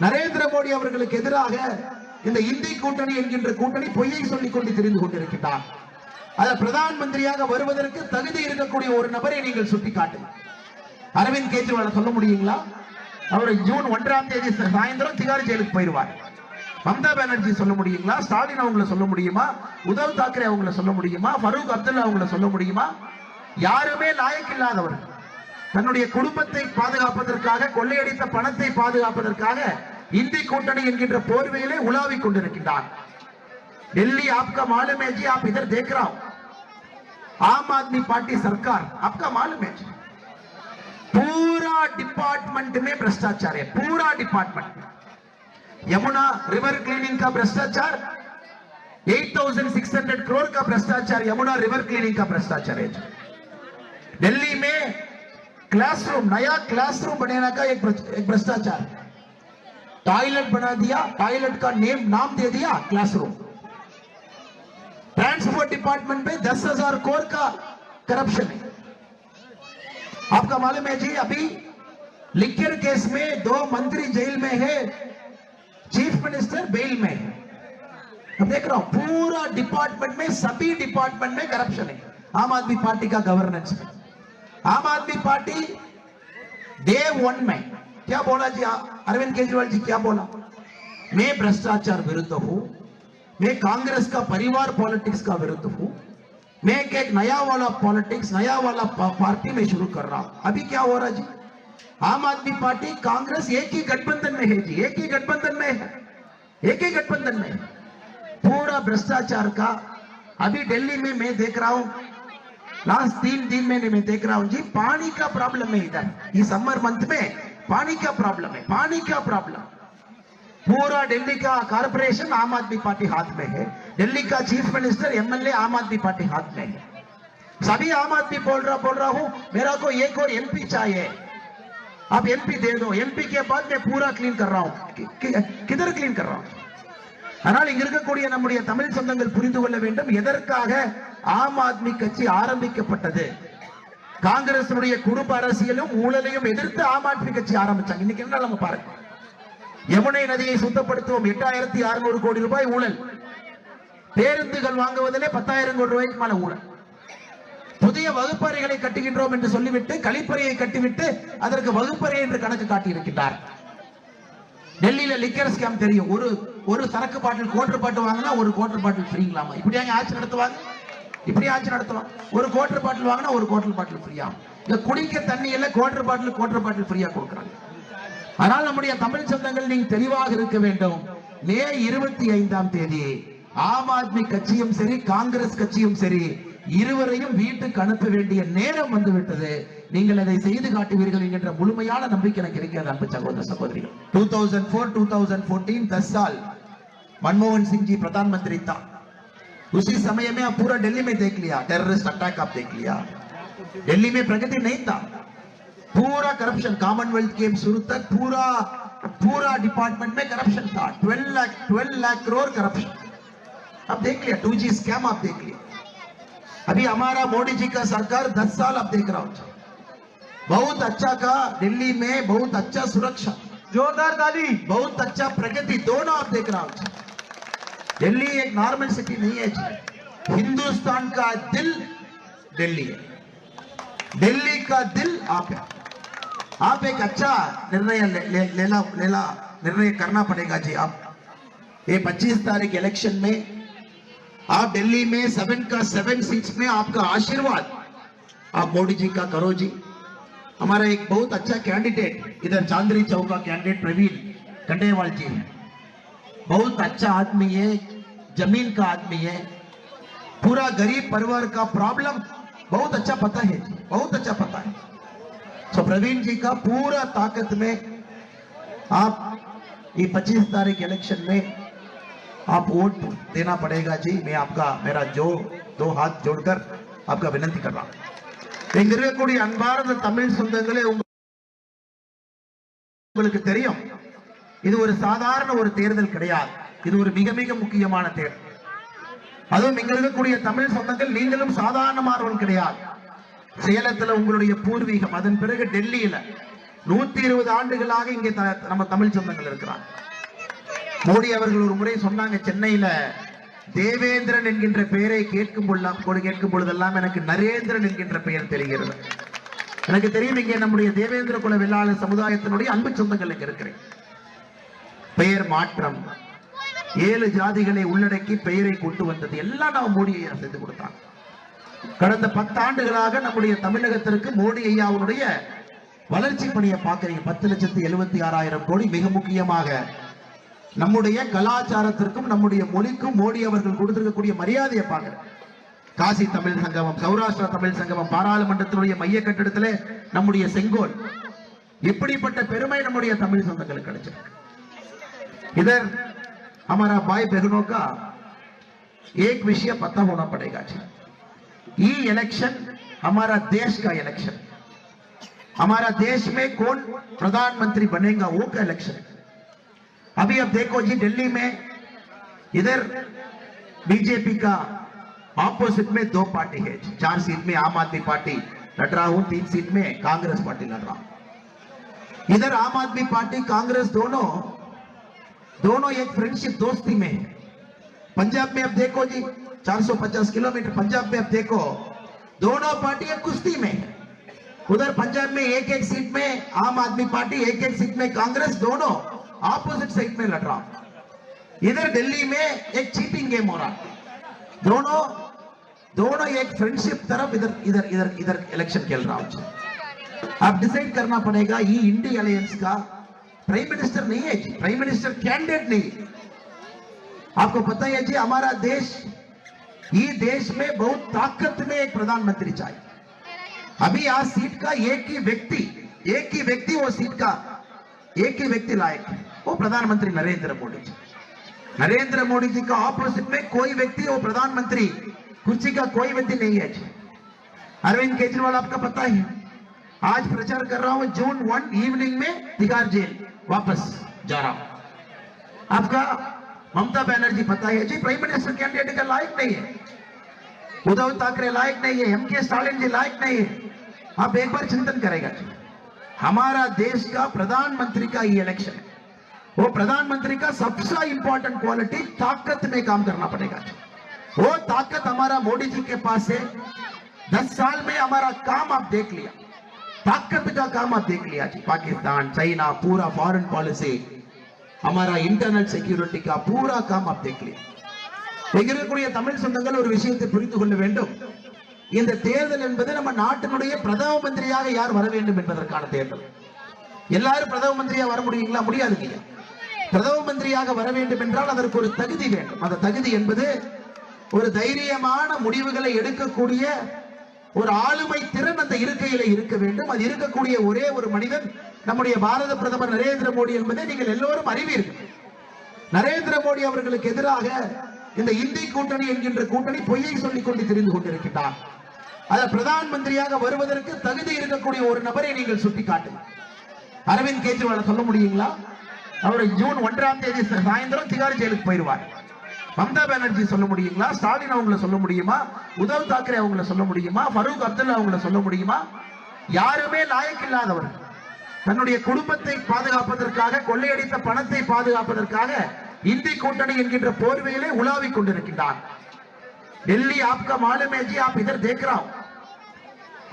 நரேந்திர மோடி அவர்களுக்கு எதிராக இந்த இந்தி கூட்டணி என்கின்ற கூட்டணி பொய்யை சொல்லிக் கொண்டு தெரிந்து கொண்டிருக்கிறார் அத பிரதான் மந்திரியாக வருவதற்கு தகுதி இருக்கக்கூடிய ஒரு நபரை நீங்கள் சுட்டிக்காட்டு. அரவிந்த் கெஜ்ரிவால சொல்ல முடியுங்களா? அவர் ஜூன் ஒன்றாம் தேதி சாயந்தரம் திகார் ஜெயிலுக்கு போயிருவார் மம்தா பானர்ஜி சொல்ல முடியுங்களா? ஸ்டாலின் அவங்கள சொல்ல முடியுமா? உத்தவ் தாக்கரே அவங்கள சொல்ல முடியுமா? ஃபரூக் அப்துல்லா அவங்கள சொல்ல முடியுமா? யாருமே லாயக்கில்லாதவர்கள். தன்னுடைய குடும்பத்தை பாதுகாப்பதற்காக கொள்ளையடித்த பணத்தை பாதுகாப்பதற்காக இந்தி கூட்டணி என்கின்ற போர்வையிலே உலாவிக் கொண்டிருக்கின்றார் டெல்லி आपका मालूम है जी आप इधर देख रहा हूं आम आदमी पार्टी सरकार आपका मालूम है जी पूरा डिपार्टमेंट में भ्रष्टाचार है पूरा डिपार्टमेंट यमुना रिवर क्लीनिंग का भ्रष्टाचार 8600 करोड़ का भ्रष्टाचार यमुना रिवर क्लीनिंग का भ्रष्टाचार है दिल्ली में क्लासरूम नया क्लासरूम बनाने का एक भ्रष्टाचार। टॉयलेट बना दिया टॉयलेट का नेम नाम दे दिया क्लासरूम ट्रांसपोर्ट डिपार्टमेंट में दस हज़ार कोर का करप्शन है। आपका मालूम है जी, अभी लिक्कर केस में दो मंत्री जेल में है, चीफ मिनिस्टर बेल में है। अब देख रहा हूँ, पूरा डिपार्टमेंट में, सभी डिपार्टमेंट में करप्शन है। आम आदमी पार्टी का गवर्नेंस में। आम आदमी पार्टी डे वन में। क्या बोला जी अरविंद केजरीवाल जी, क्या बोला? मैं भ्रष्टाचार विरुद्ध हूँ, मैं कांग्रेस का परिवार पॉलिटिक्स का विरुद्ध हूँ, मैं एक नया वाला पॉलिटिक्स, नया वाला पार्टी में शुरू कर रहा हूँ। अभी क्या हो रहा जी? आम आदमी पार्टी, कांग्रेस एक ही गठबंधन में है जी, एक ही गठबंधन में है, एक ही गठबंधन में पूरा भ्रष्टाचार का, अभी दिल्ली में मैं देख रहा हूँ लास्ट तीन दिन में मैं देख रहा हूं जी पानी का प्रॉब्लम है इधर ये समर मंथ में पानी का प्रॉब्लम है पानी का प्रॉब्लम पूरा दिल्ली का कारपोरेशन आम आदमी पार्टी हाथ में है दिल्ली का चीफ मिनिस्टर एमएलए आम आदमी पार्टी हाथ में है सभी आम आदमी बोल रहा बोल रहा हूं मेरा को एक और एमपी चाहिए आप एमपी दे दो एमपी के बाद मैं पूरा क्लीन कर रहा हूं कि- कि- किधर क्लीन कर रहा हूं ஆனால் இங்க இருக்கக்கூடிய நம்முடைய தமிழ் சொந்தங்கள் புரிந்து கொள்ள வேண்டும் எதற்காக ஆம் ஆத்மி கட்சி ஆரம்பிக்கப்பட்டது. காங்கிரசுடைய குடும்ப அரசியலும் ஊழலையும் எதிர்த்து ஆம் ஆத்மி கட்சி ஆரம்பிச்சாங்க. இன்னைக்கு என்ன நம்ம பாருங்க. யமுனை நதியை சுத்தப்படுத்துவோம். எட்டாயிரத்தி அறுநூறு கோடி ரூபாய் ஊழல். பேருந்துகள் வாங்குவதிலே பத்தாயிரம் கோடி ரூபாய்க்கு மேல ஊழல். புதிய வகுப்பறைகளை கட்டுகின்றோம் என்று சொல்லிவிட்டு கழிப்பறையை கட்டிவிட்டு அதற்கு வகுப்பறை என்று கணக்கு காட்டியிருக்கிறார் டெல்லியில லிக்கர் ஸ்கேம் தெரியும். ஒரு ஒரு சரக்கு பாட்டில் கோட்டர் பாட்டு வாங்கினா ஒரு கோட்டர் பாட்டில் ஃப்ரீங்களாமா இப்படியாங்க ஆட்சி நடத்துவாங்க? இப்படி ஆட்சி நடத்தலாம் ஒரு குவார்டர் பாட்டில் வாங்கினா ஒரு குவார்டர் பாட்டில் ஃப்ரீயா இந்த குடிக்க தண்ணி இல்லை குவார்டர் பாட்டில் குவார்டர் பாட்டில் ஃப்ரீயா கொடுக்குறாங்க. ஆனால் நம்முடைய தமிழ் சொந்தங்கள் நீங்க தெளிவாக இருக்க வேண்டும். மே இருபத்தி ஐந்தாம் தேதி ஆம் ஆத்மி கட்சியும் சரி காங்கிரஸ் கட்சியும் சரி இருவரையும் வீட்டுக்கு அனுப்ப வேண்டிய நேரம் வந்துவிட்டது. நீங்கள் அதை செய்து காட்டுவீர்கள் என்கின்ற முழுமையான நம்பிக்கை எனக்கு இருக்கிறது அன்பு சகோதர சகோதரிகள். Two thousand four two thousand fourteen தஸ் மன்மோகன் சிங்ஜி பிரதான் மந்திரி தான். उसी समय में आप पूरा दिल्ली में देख लिया टेररिस्ट अटैक आप देख लिया। दिल्ली में प्रगति नहीं था। पूरा करप्शन कॉमनवेल्थ गेम शुरू तक पूरा पूरा डिपार्टमेंट में करप्शन था। 12 लाख 12 लाख करोड़ करप्शन अब देख लिया टू जी स्कैम आप देख लिया। अभी हमारा मोदी जी का सरकार 10 साल अब देख रहा हूँ बहुत अच्छा का दिल्ली में बहुत अच्छा सुरक्षा। जोरदार ताली। बहुत अच्छा प्रगति दोनों आप देख रहा हूँ दिल्ली एक नॉर्मल सिटी नहीं है हिंदुस्तान का दिल दिल्ली है। दिल्ली का दिल आप है। आप एक अच्छा निर्णय ले, ले, निर्णय करना पड़ेगा जी आप। ये 25 तारीख इलेक्शन में आप दिल्ली में सेवन का सेवन सीट्स में आपका आशीर्वाद। आप मोदी जी का करो जी। हमारा एक बहुत अच्छा कैंडिडेट इधर चांदनी चौक का कैंडिडेट प्रवीण कंडेवाल जी है। बहुत अच्छा आदमी है जमीन का आदमी है पूरा गरीब परिवार का प्रॉब्लम बहुत अच्छा पता है जी बहुत अच्छा पता है सो प्रवीण जी का पूरा ताकत में आप ये 25 तारीख इलेक्शन में आप वोट देना पड़ेगा जी मैं आपका मेरा जो दो हाथ जोड़कर आपका विनंती कर रहा हूं இங்க இருக்கக்கூடிய அன்பார்ந்த தமிழ் சொந்தங்களே உங்க- உங்களுக்கு தெரியும் இது ஒரு சாதாரண ஒரு தேர்தல் கிடையாது. இது ஒரு மிக மிக முக்கியமான தேர்தல். அதுவும் இங்க இருக்கக்கூடிய தமிழ் சொந்தங்கள் நீங்களும் சாதாரணமானவர்கள் கிடையாது. சேலத்துல உங்களுடைய பூர்வீகம் அதன் பிறகு டெல்லியில நூத்தி இருபது ஆண்டுகளாக இங்கே த- நம்ம தமிழ் சொந்தங்கள் இருக்கிறாங்க. மோடி அவர்கள் ஒரு முறை சொன்னாங்க சென்னையில தேவேந்திரன் என்கின்ற பெயரை கேட்கும் பொழுது கேட்கும் பொழுதெல்லாம் எனக்கு நரேந்திரன் என்கின்ற பெயர் தெரிகிறது. எனக்கு தெரியும் இங்கே நம்முடைய தேவேந்திர குல வெள்ளாளர் சமுதாயத்தினுடைய அன்பு சொந்தங்கள் இங்க இருக்கிறேன். பெயர் மாற்றம். ஏழு ஜாதிகளை உள்ளடக்கி பெயரை கொண்டு வந்தது. எல்லாம் நம்ம மோடி ஐயா செய்து கொடுத்தாங்க கடந்த பத்தாண்டுகளாக நம்முடைய தமிழகத்திற்கு மோடி ஐயாவுடைய வளர்ச்சி பணியை பார்க்கறீங்க. பத்து லட்சத்தி எழுபத்தி ஆறாயிரம் கோடி மிக முக்கியமாக. நம்முடைய கலாச்சாரத்திற்கும் நம்முடைய மொழிக்கும் மோடி அவர்கள் கொடுத்திருக்கக்கூடிய மரியாதையை பார்க்கிறேன். காசி தமிழ் சங்கமம் சௌராஷ்டிரா தமிழ் சங்கமம் பாராளுமன்றத்தினுடைய மைய கட்டிடத்திலே நம்முடைய செங்கோல். இப்படிப்பட்ட பெருமை நம்முடைய தமிழ் சொந்தங்களுக்கு கிடைச்சிருக்கு. इधर हमारा भाई बहनों का एक विषय पता होना पड़ेगा जी। ये इलेक्शन हमारा देश का इलेक्शन हमारा देश में कौन प्रधानमंत्री बनेगा वो का इलेक्शन अभी अब देखो जी दिल्ली में इधर बीजेपी का ऑपोजिट में दो पार्टी है चार सीट में आम आदमी पार्टी लड़ रहा हूँ, तीन सीट में कांग्रेस पार्टी लड़ रहा हूँ। इधर आम आदमी पार्टी, कांग्रेस दोनों दोनों एक फ्रेंडशिप दोस्ती में। है पंजाब में अब देखो जी 450 किलोमीटर पंजाब में अब देखो, दोनों पार्टी एक कुश्ती में। उधर पंजाब में एक एक सीट में, आम आदमी पार्टी एक एक सीट में, कांग्रेस दोनों ऑपोजिट साइड में लड़ रहा। इधर दिल्ली में एक चीटिंग गेम हो रहा। दोनों दोनों एक फ्रेंडशिप तरफ़ इधर इधर इधर इधर इलेक्शन खेल रहा अब डिसाइड करना पड़ेगा, ये इंडी अलायंस का प्राइम मिनिस्टर नहीं है जी प्राइम मिनिस्टर कैंडिडेट नहीं आपको पता ही जी, हमारा देश, ये देश में बहुत ताकत में एक प्रधानमंत्री चाहिए अभी आज सीट का एक ही व्यक्ति, एक ही व्यक्ति वो सीट का, एक ही व्यक्ति लायक है, वो प्रधानमंत्री नरेंद्र मोदी जी। नरेंद्र मोदी जी का ऑपोजिट में कोई व्यक्ति, वो प्रधानमंत्री, कुर्सी का कोई व्यक्ति नहीं है जी। अरविंद केजरीवाल आपका पता ही है। आज प्रचार कर रहा हूँ जून वन इवनिंग में तिहाड़ जेल, वापस जा रहा हूँ। आपका ममता बनर्जी पता है जी प्राइम मिनिस्टर कैंडिडेट का लायक नहीं है। उद्धव ठाकरे लायक नहीं है एम के स्टालिन जी लायक नहीं है। आप एक बार चिंतन करेगा जी, हमारा देश का प्रधानमंत्री का ये इलेक्शन है। वो प्रधानमंत्री का सबसे इंपॉर्टेंट क्वालिटी ताकत में काम करना पड़ेगा वो ताकत हमारा मोदी जी के पास है। दस साल में हमारा काम आप देख लिया। தாக்கிறதுக்காக தேக்கலியாச்சு பாகிஸ்தான் சைனா பூரா ஃபாரின் பாலிசி அமரா இன்டர்னல் செக்யூரிட்டிக்கா பூரா காம் ஆப் தேக்கலியா இங்க இருக்கக்கூடிய தமிழ் சொந்தங்கள் ஒரு விஷயத்தை புரிந்து கொள்ள வேண்டும். இந்த தேர்தல் என்பது நம்ம நாட்டினுடைய பிரதம மந்திரியாக யார் வர வேண்டும் என்பதற்கான தேர்தல். எல்லாரும் பிரதம மந்திரியா வர முடியுங்களா? முடியாது இல்லையா பிரதம மந்திரியாக வர வேண்டும் என்றால் அதற்கு ஒரு தகுதி வேண்டும். அந்த தகுதி என்பது ஒரு தைரியமான முடிவுகளை எடுக்கக்கூடிய ஒரு ஆளுமை திறன் அந்த இருக்கையில இருக்க வேண்டும். அது இருக்கக்கூடிய ஒரே ஒரு மனிதன் நம்முடைய பாரத பிரதமர் நரேந்திர மோடி என்பதை நீங்கள் எல்லோரும் அறிவீர்கள். நரேந்திர மோடி அவர்களுக்கு எதிராக இந்த இந்தி கூட்டணி என்கின்ற கூட்டணி பொய்யை சொல்லிக் கொண்டு தெரிந்து கொண்டிருக்கிறார் அத பிரதான் மந்திரியாக வருவதற்கு தகுதி இருக்கக்கூடிய ஒரு நபரை நீங்கள் சுட்டிக்காட்டுங்க அரவிந்த் கெஜ்ரிவால் சொல்ல முடியுங்களா? அவர் ஜூன் ஒன்றாம் தேதி சாயந்தரம் திகார் ஜெயிலுக்கு போயிருவார் மம்தா பானர்ஜி சொல்ல முடியுங்களா ஸ்டாலின் அவங்கள சொல்ல முடியுமா உத்தவ் தாக்கரே அவங்கள சொல்ல முடியுமா ஃபரூக் அப்துல்லா அவங்கள சொல்ல முடியுமா யாருமே லாயக் இல்லாதவர் தன்னுடைய குடும்பத்தை பாதுகாப்பதற்காக கொள்ளையடித்த பணத்தை பாதுகாப்பதற்காக இந்தி கூட்டணி என்கின்ற போர்வையிலே உலாவிக் கொண்டிருக்கின்றார் दिल्ली आपका मालूम है जी आप इधर देख रहा हूं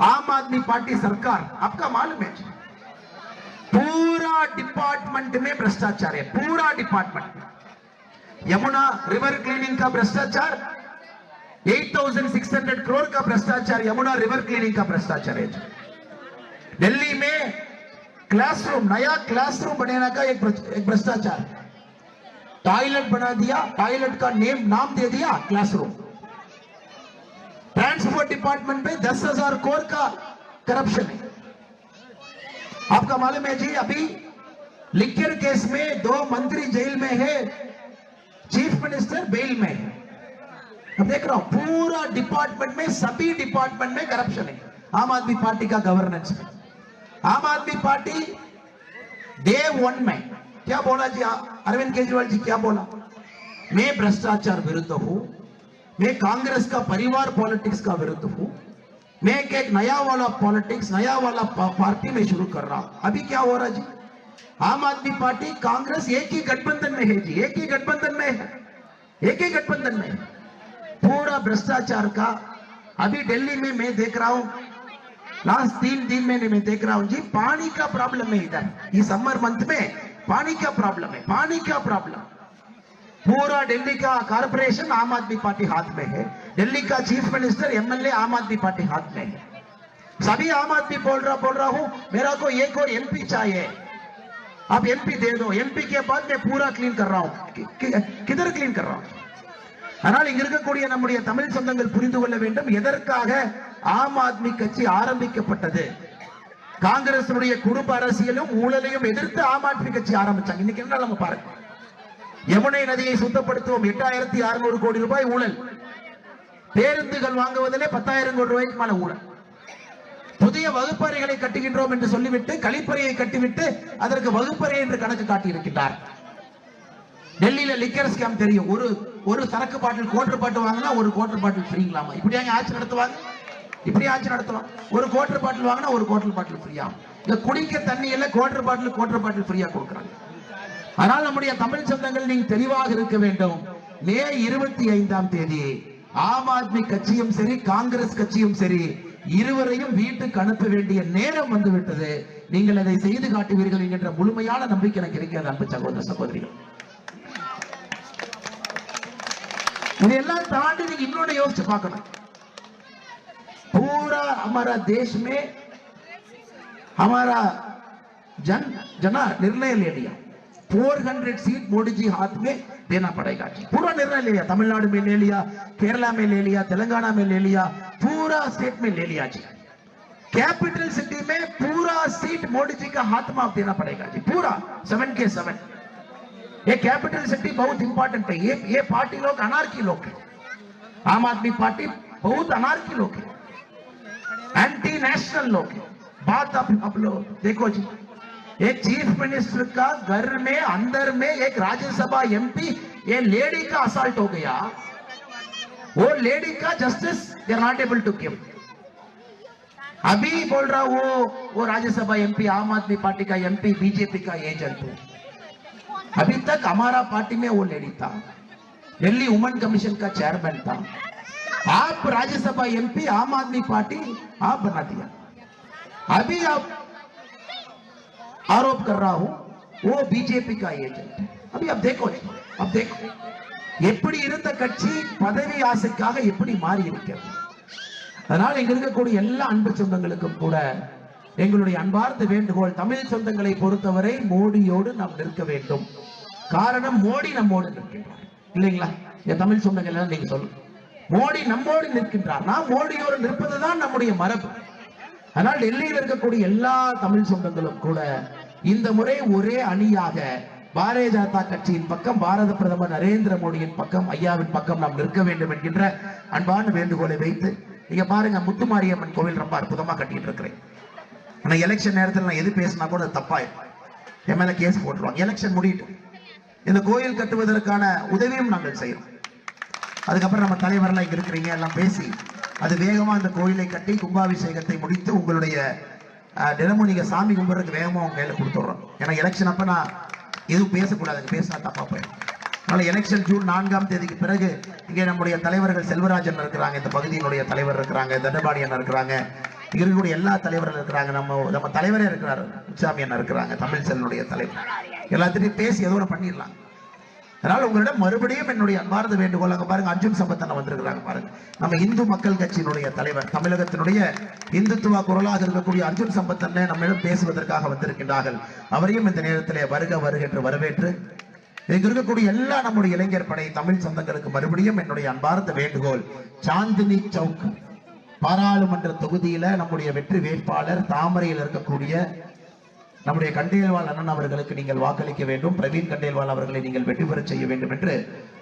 आम आदमी पार्टी सरकार आपका मालूम है जी पूरा डिपार्टमेंट में भ्रष्टाचार है पूरा डिपार्टमेंट यमुना रिवर क्लीनिंग का भ्रष्टाचार 8600 करोड़ का भ्रष्टाचार, यमुना रिवर क्लीनिंग का भ्रष्टाचार है दिल्ली में क्लासरूम नया क्लासरूम बनाने का एक भ्रष्टाचार। टॉयलेट बना दिया टॉयलेट का नेम नाम दे दिया क्लासरूम ट्रांसपोर्ट डिपार्टमेंट में दस हज़ार करोड़ का करप्शन है। आपका मालूम है जी, अभी लिक्कर केस में दो मंत्री जेल में है चीफ मिनिस्टर बेल में। है अब देख रहा हूँ, पूरा डिपार्टमेंट में, सभी डिपार्टमेंट में करप्शन है। आम आदमी पार्टी का गवर्नेंस में आम आदमी पार्टी डे वन में, क्या बोला जी अरविंद केजरीवाल जी क्या बोला? मैं भ्रष्टाचार विरुद्ध हूँ, मैं कांग्रेस का परिवार पॉलिटिक्स का विरुद्ध हूँ, मैं एक नया वाला पॉलिटिक्स नया वाला पार्टी में शुरू कर रहा हूँ। अभी क्या हो रहा जी? आम आदमी पार्टी कांग्रेस एक ही गठबंधन में है जी, एक ही गठबंधन में है, एक ही गठबंधन में पूरा भ्रष्टाचार का, अभी दिल्ली में मैं देख रहा हूँ, लास्ट तीन दिन में मैं देख रहा हूँ जी, पानी का प्रॉब्लम है इधर ये समर मंथ में पानी का प्रॉब्लम है, पानी का प्रॉब्लम पूरा दिल्ली का कारपोरेशन आम आदमी पार्टी हाथ में है, दिल्ली का चीफ मिनिस्टर एमएलए आम आदमी पार्टी हाथ में है। सभी आम आदमी बोल रहा बोल रहा हूँ, मेरा को एक और एमपी चाहिए। आप एमपी दे दो एमपी के बाद मैं पूरा क्लीन कर रहा हूं कि- कि- किधर क्लीन कर रहा हूं ஆனால் இங்க இருக்கக்கூடிய நம்முடைய தமிழ் சொந்தங்கள் புரிந்து கொள்ள வேண்டும் எதற்காக ஆம் ஆத்மி கட்சி ஆரம்பிக்கப்பட்டது காங்கிரசுடைய குடும்ப அரசியலும் ஊழலையும் எதிர்த்து ஆம் ஆத்மி கட்சி ஆரம்பிச்சாங்க இன்னைக்கு என்ன நம்ம பாருங்க யமுனை நதியை சுத்தப்படுத்துவோம் எட்டாயிரத்தி அறுநூறு கோடி ரூபாய் ஊழல் பேருந்துகள் வாங்குவதிலே பத்தாயிரம் கோடி ரூபாய்க்கு மேல ஊழல் புதிய வகுப்பறைகளை கட்டுகின்றோம் என்று சொல்லிவிட்டு கழிப்பறையை கட்டிவிட்டு அதற்கு வகுப்பறை என்று கணக்கு காட்டியிருக்கிறார் டெல்லியில லிக்கர் ஸ்கேம் தெரியும். ஒரு ஒரு சரக்கு பாட்டில் கோட்டர் பாட்டு வாங்கினா ஒரு கோட்டர் பாட்டில் ஃப்ரீங்களாமா இப்படி ஆட்சி நடத்துவாங்க? இப்படி ஆட்சி நடத்துவாங்க ஒரு கோட்டர் பாட்டில் வாங்கினா ஒரு கோட்டர் பாட்டில் ஃப்ரீயா இந்த குடிக்க தண்ணியில கோட்டர் பாட்டில் கோட்டர் பாட்டில் ஃப்ரீயா கொடுக்குறாங்க. ஆனால் நம்முடைய தமிழ் சொந்தங்கள் நீங்க தெளிவாக இருக்க வேண்டும். மே இருபத்தி ஐந்தாம் தேதி ஆம் ஆத்மி கட்சியும் சரி காங்கிரஸ் கட்சியும் சரி இருவரையும் வீட்டுக்கு அனுப்ப வேண்டிய நேரம் வந்து விட்டது நீங்கள் அதை செய்து காட்டுவீர்கள் என்கின்ற முழுமையான நம்பிக்கை எனக்கு இருக்கிறது அன்பு சகோதர சகோதரிகள் இதெல்லாம் தாண்டி நீங்க இன்னொன்னு யோசிச்சு பார்க்கணும் पूरा हमारा देश में हमारा जन जना निर्णय ले लिया 400 सीट मोदी जी हाथ में देना पड़ेगा जी पूरा निर्णय ले लिया तमिलनाडु में ले लिया केरला में ले लिया तेलंगाना में ले लिया पूरा स्टेट में ले लिया जी। कैपिटल सिटी में पूरा सीट मोदी जी का हाथ में आप देना पड़ेगा जी, पूरा सेवन के सेवन ये कैपिटल सिटी बहुत इंपॉर्टेंट है, ये ये पार्टी लोग अनारकी लोग हैं। आम आदमी पार्टी बहुत अनारकी लोग हैं। एंटी नेशनल लोग हैं। बात आप आप लोग देखो जी, एक चीफ मिनिस्टर का घर में, अंदर में एक राज्यसभा एमपी ये लेडी का असल्ट हो गया। वो लेडी का justice they not able to give अभी बोल रहा वो वो राज्यसभा एमपी आम आदमी पार्टी का एमपी बीजेपी का एजेंट है। अभी तक हमारा पार्टी में वो लेडी था। दिल्ली वुमन कमीशन का चेयरमैन था। आप राज्यसभा एमपी आम आदमी पार्टी, आप बना दिया। अभी आप आरोप कर रहा हूँ, वो बीजेपी का एजेंट है। अभी आप देखो, अब देखो। எப்படி இருந்த கட்சி பதவி ஆசைக்காக எப்படி மாறி இருக்கிறது? அதனால் இங்க இருக்கக்கூடிய எல்லா அன்பு சொந்தங்களுக்கும் கூட எங்களுடைய அன்பார்ந்த வேண்டுகோள் தமிழ் சொந்தங்களை பொறுத்தவரை மோடியோடு நாம் நிற்க வேண்டும். காரணம் மோடி நம்மோடு நிற்கின்றார். இல்லைங்களா? என் தமிழ் சொந்தங்கள் எல்லாம் நீங்க சொல்லுங்க. மோடி நம்மோடு நிற்கின்றார். நாம் மோடியோடு நிற்பதுதான் நம்முடைய மரபு. ஆனால் டெல்லியில் இருக்கக்கூடிய எல்லா தமிழ் சொந்தங்களும் கூட இந்த முறை ஒரே அணியாக பாரதிய ஜனதா கட்சியின் பக்கம் பாரத பிரதமர் நரேந்திர மோடியின் பக்கம் ஐயாவின் பக்கம் நாம் நிற்க வேண்டும் என்கின்ற அன்பான வேண்டுகோளை வைத்து நீங்க பாருங்க முத்துமாரியம்மன் கோவில் ரொம்ப அற்புதமா கட்டிட்டு இருக்கிறேன் ஆனா எலெக்ஷன் நேரத்தில் நான் எது பேசினா கூட அது தப்பாயிரும். என் மேல கேஸ் போட்டுருவாங்க. எலெக்ஷன் முடியட்டும். இந்த கோயில் கட்டுவதற்கான உதவியும் நாங்கள் செய்யறோம். அதுக்கப்புறம் நம்ம தலைவரெல்லாம் இங்க இருக்கிறீங்க எல்லாம் பேசி அது வேகமா அந்த கோயிலை கட்டி கும்பாபிஷேகத்தை முடித்து உங்களுடைய தினமும் நீங்க சாமி கும்பிட்றதுக்கு வேகமா உங்க கையில கொடுத்துட்றோம். ஏன்னா எலெக்ஷன் அப்ப நான் எதுவும் பேசக்கூடாதுங்க பேசினா தப்பா போயிடும். அதனால எலெக்ஷன் ஜூன் நான்காம் தேதிக்கு பிறகு இங்கே நம்முடைய தலைவர்கள் செல்வராஜன் இருக்கிறாங்க இந்த பகுதியினுடைய தலைவர் இருக்கிறாங்க தண்டபாடி அண்ணன் இருக்கிறாங்க இருக்கக்கூடிய எல்லா தலைவர்கள் இருக்கிறாங்க நம்ம நம்ம தலைவரே இருக்கிறார் உச்சாமி அண்ணன் இருக்கிறாங்க தமிழ் செல்லுடைய தலைவர். எல்லாத்திலையும் பேசி ஏதோ ஒன்று பண்ணிடலாம். அதனால உங்களிடம் மறுபடியும் என்னுடைய அன்பார்ந்த வேண்டுகோள் அங்க பாருங்க அர்ஜுன் சம்பத்தனை வந்திருக்கிறாங்க பாருங்க. நம்ம இந்து மக்கள் கட்சியினுடைய தலைவர் தமிழகத்தினுடைய இந்துத்துவ குரலாக இருக்கக்கூடிய அர்ஜுன் சம்பத்தன்ன நம்மிடம் பேசுவதற்காக வந்திருக்கின்றார்கள். அவரையும் இந்த நேரத்திலே வருக வருக என்று வரவேற்று இங்கு இருக்கக்கூடிய எல்லா நம்முடைய இளைஞர் படை தமிழ் சொந்தங்களுக்கு மறுபடியும் என்னுடைய அன்பார்ந்த வேண்டுகோள் சாந்தினி சவுக். பாராளுமன்ற தொகுதியில நம்முடைய வெற்றி வேட்பாளர் தாமரையில் இருக்கக்கூடிய நம்முடைய கண்டேல்வால் அண்ணன் அவர்களுக்கு நீங்கள் வாக்களிக்க வேண்டும் பிரவீன் கண்டேல்வால் அவர்களை நீங்கள் வெற்றி பெறச் செய்ய வேண்டும் என்று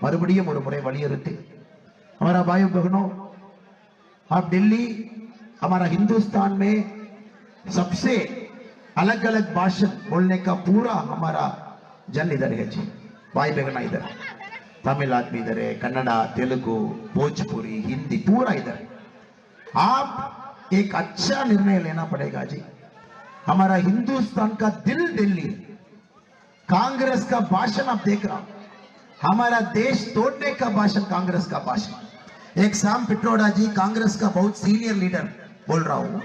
மறுபடியும் ஒரு முறை வலியுறுத்தி हमारा भाई बहनों आप दिल्ली हमारा हिंदुस्तान में सबसे अलग अलग भाषण बोलने का पूरा हमारा जन इधर है जी भाई बहना इधर तमिल आदमी इधर है कन्नड़ा तेलुगु भोजपुरी हिंदी पूरा इधर है। आप एक अच्छा निर्णय लेना पड़ेगा जी हमारा हिंदुस्तान का दिल दिल्ली। कांग्रेस का भाषण आप देख रहा हमारा देश तोड़ने का भाषण कांग्रेस का भाषण। एक शाम पिट्रोडा जी कांग्रेस का बहुत सीनियर लीडर बोल रहा हूँ।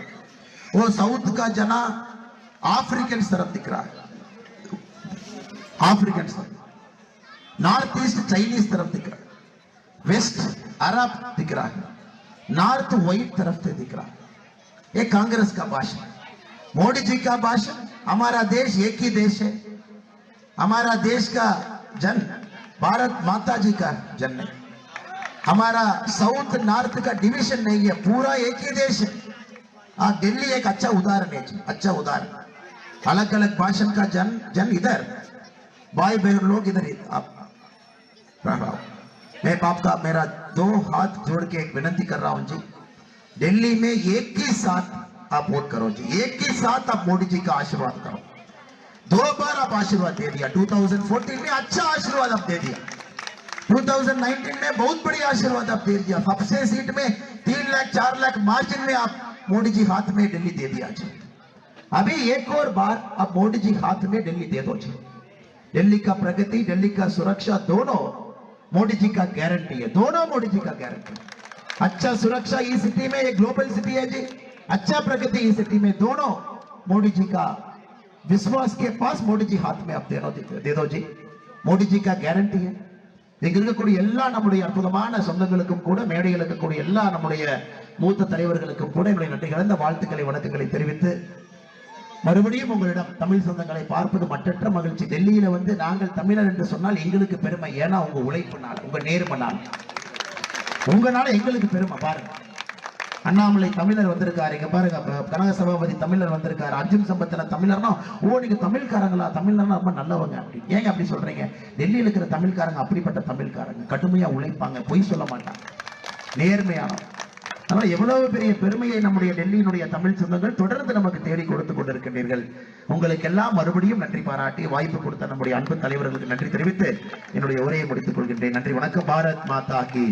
वो साउथ का जना अफ्रीकन तरफ़ दिख रहा है। अफ्रीकन तरफ़ नॉर्थ ईस्ट चाइनीज़ तरफ़ दिख रहा है। वेस्ट अरब दिख रहा है। नॉर्थ व्हाइट तरफ़ से दिख रहा है। ये कांग्रेस का भाषण। मोदी जी का भाषण, हमारा देश एक ही देश है। हमारा देश का जन, भारत माता जी का जन है। हमारा साउथ नॉर्थ का डिवीज़न नहीं है, पूरा एक ही देश है। हाँ दिल्ली एक अच्छा उदाहरण है जी अच्छा उदाहरण। अलग अलग भाषण का जन जन इधर। भाई बहन लोग इधर आप मैं बाप का मेरा दो हाथ जोड़ के एक विनती कर रहा हूँ जी। दिल्ली में एक ही साथ आप वोट करो जी। एक ही साथ आप मोदी जी का आशीर्वाद करो। दो बार आप आशीर्वाद दे दिया। 2014 में अच्छा आशीर्वाद आप दे दिया। 2019 में बहुत बड़ी आशीर्वाद आप दे दिया। सबसे सीट में तीन लाख, चार लाख मार्जिन में आप मोदी जी हाथ में दिल्ली दे दिया जी। अभी एक और बार आप मोदी जी हाथ में दिल्ली दे दो जी। दिल्ली का प्रगति, दिल्ली का सुरक्षा दोनों मोदी जी का गारंटी है। दोनों मोदी जी का गारंटी अच्छा सुरक्षा इस सिटी में, एक ग्लोबल सिटी है जी। अच्छा प्रगति इस सिटी में दोनों मोदी जी का विश्वास के पास मोदी जी हाथ में आप दे दो दे दो जी மோடி ஜி கா கேரண்டி இங்க இருக்கக்கூடிய எல்லா நம்முடைய அற்புதமான சொந்தங்களுக்கும் கூட மேடையில் இருக்கக்கூடிய எல்லா நம்முடைய மூத்த தலைவர்களுக்கும் கூட என்னுடைய நன்றி கலந்த வாழ்த்துக்களை வணக்கங்களை தெரிவித்து மறுபடியும் உங்களிடம் தமிழ் சொந்தங்களை பார்ப்பது மற்றற்ற மகிழ்ச்சி டெல்லியில வந்து நாங்கள் தமிழர் என்று சொன்னால் எங்களுக்கு பெருமை ஏன்னா உங்க உழைப்புனால உங்க நேர்மனால் உங்களால எங்களுக்கு பெருமை பாருங்க அண்ணாமலை தமிழர் வந்திருக்காரு. இங்க பாருங்க கனக சபாபதி தமிழர் வந்திருக்காரு. அர்ஜுன் சம்பத்தின தமிழர்னா ஓ நீங்க தமிழ்காரங்களா? தமிழர்னா ரொம்ப நல்லவங்க அப்படி. ஏங்க அப்படி சொல்றீங்க? டெல்லியில இருக்கிற தமிழ்காரங்க அப்படிப்பட்ட தமிழ்காரங்க. கடுமையா உழைப்பாங்க. பொய் சொல்ல மாட்டாங்க. நேர்மையானவங்க அதனால எவ்வளவு பெரிய பெருமையை நம்முடைய டெல்லியினுடைய தமிழ் சொந்தங்கள் தொடர்ந்து நமக்கு தேடி கொடுத்து கொண்டிருக்கின்றீர்கள். உங்களுக்கெல்லாம் மறுபடியும் நன்றி பாராட்டி வாய்ப்பு கொடுத்த நம்முடைய அன்பு தலைவர்களுக்கு நன்றி தெரிவித்து என்னுடைய உரையை முடித்துக் கொள்கின்றேன். நன்றி வணக்கம். பாரத் மாதா கி.